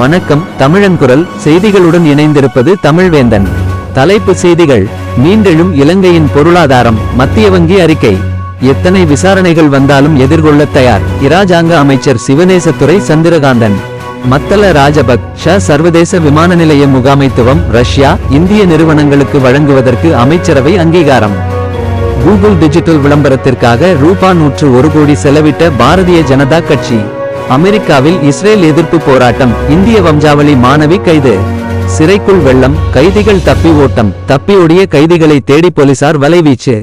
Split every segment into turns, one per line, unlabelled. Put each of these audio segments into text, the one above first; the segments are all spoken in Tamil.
வணக்கம் தமிழன்குரல் செய்திகளுடன் இணைந்திருப்பது தமிழ்வேந்தன். தலைப்பு செய்திகள். மீண்டெழும் இலங்கையின் பொருளாதாரம். மத்திய வங்கி அறிக்கை. எத்தனை விசாரணைகள் வந்தாலும் எதிர்கொள்ள தயார். இராஜாங்க அமைச்சர் சிவநேசத்துறை சந்திரகாந்தன். மத்தல ராஜபக் ஷ சர்வதேச விமான நிலைய முகாமைத்துவம் ரஷ்யா இந்திய நிறுவனங்களுக்கு வழங்குவதற்கு அமைச்சரவை அங்கீகாரம். கூகுள் டிஜிட்டல் விளம்பரத்திற்காக ரூபா நூற்று ஒரு கோடி செலவிட்ட பாரதிய ஜனதா கட்சி. அமெரிக்காவில் இஸ்ரேல் எதிர்ப்பு போராட்டம் இந்திய வம்சாவளி மாணவி கைது. சிறைக்குள் வெள்ளம் கைதிகள் தப்பி ஓட்டம் தப்பியோடிய கைதிகளை தேடி போலீசார் வலைவீச்சு.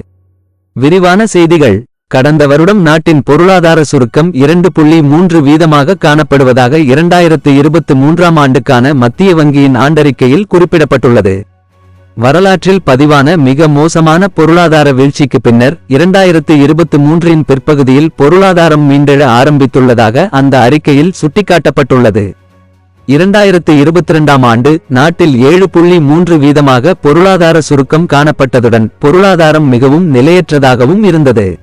விரிவான செய்திகள். கடந்த வருடம் நாட்டின் பொருளாதார சுருக்கம் இரண்டு புள்ளி மூன்று வீதமாக காணப்படுவதாக இரண்டாயிரத்து இருபத்து மூன்றாம் ஆண்டுக்கான மத்திய வங்கியின் ஆண்டறிக்கையில் குறிப்பிடப்பட்டுள்ளது. வரலாற்றில் பதிவான மிக மோசமான பொருளாதார வீழ்ச்சிக்கு பின்னர் இரண்டாயிரத்து இருபத்து மூன்றின் பிற்பகுதியில் பொருளாதாரம் மீண்டெழ ஆரம்பித்துள்ளதாக அந்த அறிக்கையில் சுட்டிக்காட்டப்பட்டுள்ளது. இரண்டாயிரத்து இருபத்திரண்டாம் ஆண்டு நாட்டில் ஏழு புள்ளி மூன்று வீதமாக பொருளாதார சுருக்கம் காணப்பட்டதுடன் பொருளாதாரம் மிகவும் நிலையற்றதாகவும் இருந்தது.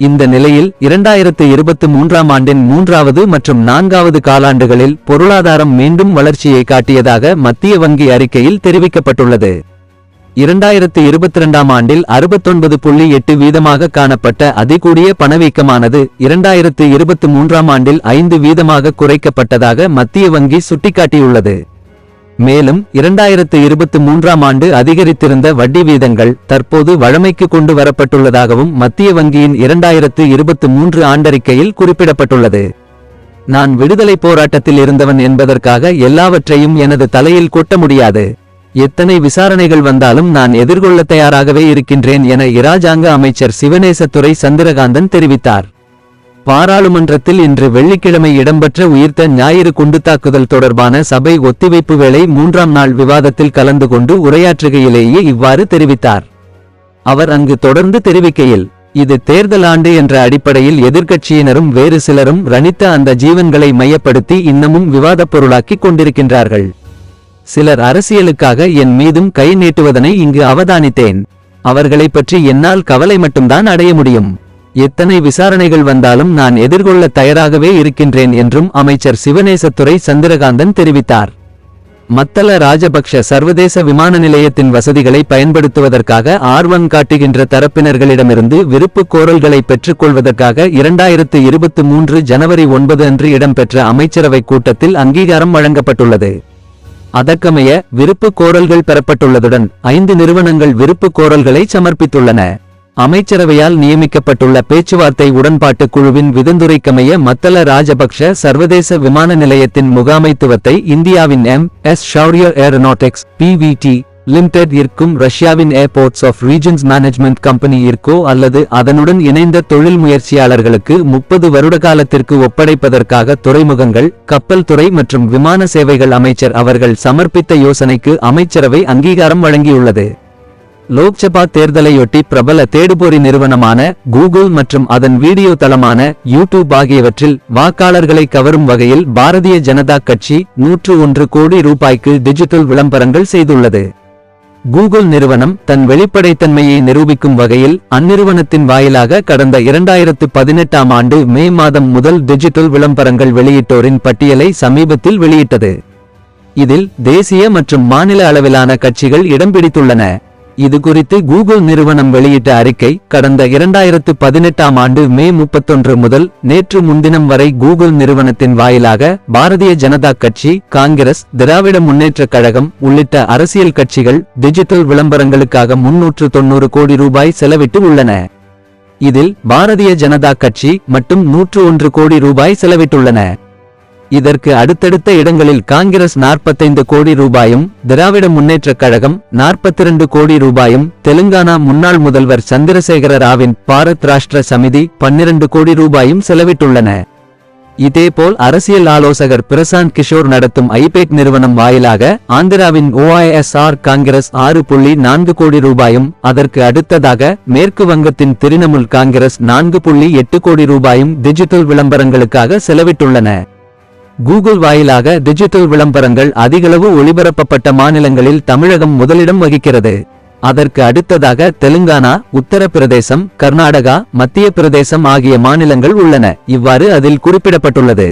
இந்த நிலையில் இரண்டாயிரத்து இருபத்து மூன்றாம் ஆண்டின் மூன்றாவது மற்றும் நான்காவது காலாண்டுகளில் பொருளாதாரம் மீண்டும் வளர்ச்சியை காட்டியதாக மத்திய வங்கி அறிக்கையில் தெரிவிக்கப்பட்டுள்ளது. இரண்டாயிரத்து இருபத்திரண்டாம் ஆண்டில் அறுபத்தொன்பது புள்ளி எட்டு வீதமாக காணப்பட்ட அதிகூடிய பணவீக்கமானது இரண்டாயிரத்து இருபத்து மூன்றாம் ஆண்டில் ஐந்து வீதமாக குறைக்கப்பட்டதாக மத்திய வங்கி சுட்டிக்காட்டியுள்ளது. மேலும் இரண்டாயிரத்து இருபத்து மூன்றாம் ஆண்டு அதிகரித்திருந்த வட்டி வீதங்கள் தற்போது வழமைக்கு கொண்டு வரப்பட்டுள்ளதாகவும் மத்திய வங்கியின் இரண்டாயிரத்து இருபத்து மூன்று ஆண்டறிக்கையில் குறிப்பிடப்பட்டுள்ளது. நான் விடுதலை போராட்டத்தில் இருந்தவன் என்பதற்காக எல்லாவற்றையும் எனது தலையில் கொட்ட முடியாது. எத்தனை விசாரணைகள் வந்தாலும் நான் எதிர்கொள்ள தயாராகவே இருக்கின்றேன் என இராஜாங்க அமைச்சர் சிவநேசத்துறை சந்திரகாந்தன் தெரிவித்தார். பாராளுமன்றத்தில் இன்று வெள்ளிக்கிழமை இடம்பெற்ற உயிர்த்த ஞாயிறு குண்டு தாக்குதல் தொடர்பான சபை ஒத்திவைப்பு வேளை மூன்றாம் நாள் விவாதத்தில் கலந்து கொண்டு உரையாற்றுகையிலேயே இவ்வாறு தெரிவித்தார். அவர் அங்கு தொடர்ந்து தெரிவிக்கையில் இது தேர்தல் ஆண்டு என்ற அடிப்படையில் எதிர்க்கட்சியினரும் வேறு சிலரும் ரணித்த அந்த ஜீவன்களை மையப்படுத்தி இன்னமும் விவாதப் பொருளாக்கிக் கொண்டிருக்கின்றார்கள். சிலர் அரசியலுக்காக என் மீதும் கை நீட்டுவதனை இங்கு அவதானித்தேன். அவர்களைப் பற்றி என்னால் கவலை மட்டும்தான் அடைய முடியும். எத்தனை விசாரணைகள் வந்தாலும் நான் எதிர்கொள்ள தயாராகவே இருக்கின்றேன் என்றும் அமைச்சர் சிவநேசத்துறை சந்திரகாந்தன் தெரிவித்தார். மத்தள ராஜபக்ஷ சர்வதேச விமான நிலையத்தின் வசதிகளை பயன்படுத்துவதற்காக ஆர்வம் காட்டுகின்ற தரப்பினர்களிடமிருந்து விருப்புக் கோரல்களை பெற்றுக்கொள்வதற்காக இரண்டாயிரத்து இருபத்து மூன்று ஜனவரி ஒன்பது அன்று இடம்பெற்ற அமைச்சரவைக் கூட்டத்தில் அங்கீகாரம் வழங்கப்பட்டுள்ளது. அதற்கமைய விருப்பு கோரல்கள் பெறப்பட்டுள்ளதுடன் ஐந்து நிறுவனங்கள் விருப்பு கோரல்களை சமர்ப்பித்துள்ளன. அமைச்சரவையால் நியமிக்கப்பட்டுள்ள பேச்சுவார்த்தை உடன்பாட்டு குழுவின் விதந்துரைக்கமைய மத்தல ராஜபக்ஷ சர்வதேச விமான நிலையத்தின் முகாமைத்துவத்தை இந்தியாவின் M. S. Shauryar aeronautics PVT limited இருக்கும் ரஷ்யாவின் airports of regions management company இருக்கோ அல்லது அதனுடன் இணைந்த தொழில் முயற்சியாளர்களுக்கு முப்பது வருட காலத்திற்கு ஒப்படைப்பதற்காக துறைமுகங்கள் கப்பல் துறை மற்றும் விமான சேவைகள் அமைச்சர் அவர்கள் சமர்ப்பித்த யோசனைக்கு அமைச்சரவை அங்கீகாரம் வழங்கியுள்ளது. லோக்சபா தேர்தலையொட்டி பிரபல தேடுபொறி நிறுவனமான கூகுள் மற்றும் அதன் வீடியோ தளமான யூடியூப் ஆகியவற்றில் வாக்காளர்களை கவரும் வகையில் பாரதிய ஜனதா கட்சி நூற்று ஒன்று கோடி ரூபாய்க்கு டிஜிட்டல் விளம்பரங்கள் செய்துள்ளது. கூகுள் நிறுவனம் தன் வெளிப்படைத்தன்மையை நிரூபிக்கும் வகையில் அந்நிறுவனத்தின் வாயிலாக கடந்த இரண்டாயிரத்து பதினெட்டாம் ஆண்டு மே மாதம் முதல் டிஜிட்டல் விளம்பரங்கள் வெளியிட்டோரின் பட்டியலை சமீபத்தில் வெளியிட்டது. இதில் தேசிய மற்றும் மாநில அளவிலான கட்சிகள் இடம் பிடித்துள்ளன. இது குறித்து கூகுள் நிறுவனம் வெளியிட்ட அறிக்கை கடந்த இரண்டாயிரத்து பதினெட்டாம் ஆண்டு மே முப்பத்தொன்று முதல் நேற்று முன்தினம் வரை கூகுள் நிறுவனத்தின் வாயிலாக பாரதிய ஜனதா கட்சி காங்கிரஸ் திராவிட முன்னேற்றக் கழகம் உள்ளிட்ட அரசியல் கட்சிகள் டிஜிட்டல் விளம்பரங்களுக்காக முன்னூற்று தொன்னூறு கோடி ரூபாய் செலவிட்டு உள்ளன. இதில் பாரதிய ஜனதா கட்சி மட்டும் நூற்று ஒன்று கோடி ரூபாய் செலவிட்டுள்ளன. இதற்கு அடுத்தடுத்த இடங்களில் காங்கிரஸ் நாற்பத்தைந்து கோடி ரூபாயும் திராவிட முன்னேற்றக் கழகம் நாற்பத்திரண்டு கோடி ரூபாயும் தெலுங்கானா முன்னாள் முதல்வர் சந்திரசேகர ராவின் பாரத் ராஷ்டிர சமிதி பன்னிரண்டு கோடி ரூபாயும் செலவிட்டுள்ளன. இதேபோல் அரசியல் ஆலோசகர் பிரசாந்த் கிஷோர் நடத்தும் ஐபேக் நிறுவனம் வாயிலாக ஆந்திராவின் ஓஐஎஸ்ஆர் காங்கிரஸ் ஆறு புள்ளி நான்கு கோடி ரூபாயும் அதற்கு அடுத்ததாக மேற்கு வங்கத்தின் திரிணமுல் காங்கிரஸ் நான்கு புள்ளி எட்டு கோடி ரூபாயும் டிஜிட்டல் விளம்பரங்களுக்காக செலவிட்டுள்ளன. கூகுள் வாயிலாக டிஜிட்டல் விளம்பரங்கள் அதிகளவு ஒளிபரப்பப்பட்ட மாநிலங்களில் தமிழகம் முதலிடம் வகிக்கிறது. அதற்கு அடுத்ததாக தெலுங்கானா உத்தரப்பிரதேசம் கர்நாடகா மத்திய பிரதேசம் ஆகிய மாநிலங்கள் உள்ளன. இவ்வாறு அதில் குறிப்பிடப்பட்டுள்ளது.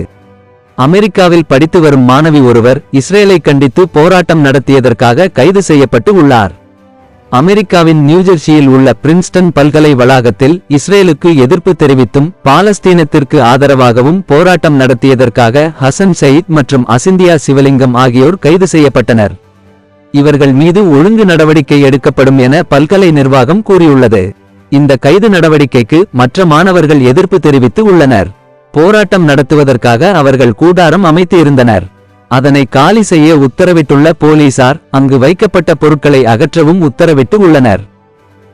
அமெரிக்காவில் படித்து வரும் மாணவி ஒருவர் இஸ்ரேலை கண்டித்து போராட்டம் நடத்தியதற்காக கைது செய்யப்பட்டு உள்ளார். அமெரிக்காவின் நியூஜெர்சியில் உள்ள பிரின்ஸ்டன் பல்கலை வளாகத்தில் இஸ்ரேலுக்கு எதிர்ப்பு தெரிவித்தும் பாலஸ்தீனத்திற்கு ஆதரவாகவும் போராட்டம் நடத்தியதற்காக ஹசன் சயீத் மற்றும் அசிந்தியா சிவலிங்கம் ஆகியோர் கைது செய்யப்பட்டனர். இவர்கள் மீது ஒழுங்கு நடவடிக்கை எடுக்கப்படும் என பல்கலை நிர்வாகம் கூறியுள்ளது. இந்த கைது நடவடிக்கைக்கு மற்ற மாணவர்கள் எதிர்ப்பு தெரிவித்து உள்ளனர். போராட்டம் நடத்துவதற்காக அவர்கள் கூடாரம் அமைத்து இருந்தனர் அதனை காலி செய்ய உத்தரவிட்டுள்ள போலீசார் அங்கு வைக்கப்பட்ட பொருட்களை அகற்றவும் உத்தரவிட்டு உள்ளனர்.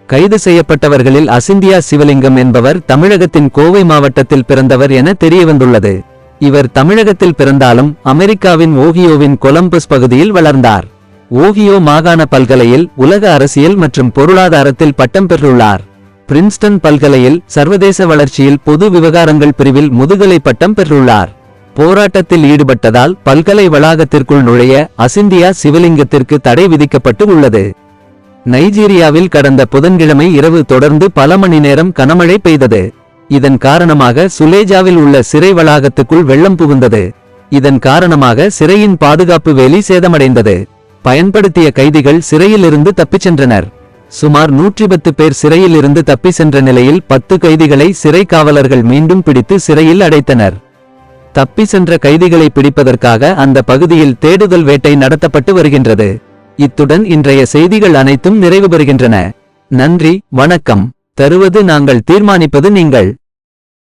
கைது செய்யப்பட்டவர்களில் அசிந்தியா சிவலிங்கம் என்பவர் தமிழகத்தின் கோவை மாவட்டத்தில் பிறந்தவர் என தெரியவந்துள்ளது. இவர் தமிழகத்தில் பிறந்தாலும் அமெரிக்காவின் ஓகியோவின் கொலம்பஸ் பகுதியில் வளர்ந்தார். ஓகியோ மாகாண பல்கலையில் உலக அரசியல் மற்றும் பொருளாதாரத்தில் பட்டம் பெற்றுள்ளார். பிரின்ஸ்டன் பல்கலையில் சர்வதேச வளர்ச்சியில் பொது விவகாரங்கள் பிரிவில் முதுகலை பட்டம் பெற்றுள்ளார். போராட்டத்தில் ஈடுபட்டதால் பல்கலை வளாகத்திற்குள் நுழைய அசிந்தியா சிவலிங்கத்திற்கு தடை விதிக்கப்பட்டு உள்ளது. நைஜீரியாவில் கடந்த புதன்கிழமை இரவு தொடர்ந்து பல மணி நேரம் கனமழை பெய்தது. இதன் காரணமாக சுலேஜாவில் உள்ள சிறை வளாகத்துக்குள் வெள்ளம் புகுந்தது. இதன் காரணமாக சிறையின் பாதுகாப்பு வேலி சேதமடைந்தது. பயன்படுத்திய கைதிகள் சிறையிலிருந்து தப்பிச் சென்றனர். சுமார் நூற்றி பத்து பேர் சிறையில் இருந்து தப்பி சென்ற நிலையில் பத்து கைதிகளை சிறை காவலர்கள் மீண்டும் பிடித்து சிறையில் அடைத்தனர். தப்பி சென்ற கைதிகளை பிடிப்பதற்காக அந்த பகுதியில் தேடுதல் வேட்டை நடத்தப்பட்டு வருகின்றது. இத்துடன் இன்றைய செய்திகள் அனைத்தும் நிறைவு பெறுகின்றன நன்றி வணக்கம். தருவது நாங்கள் தீர்மானிப்பது நீங்கள்.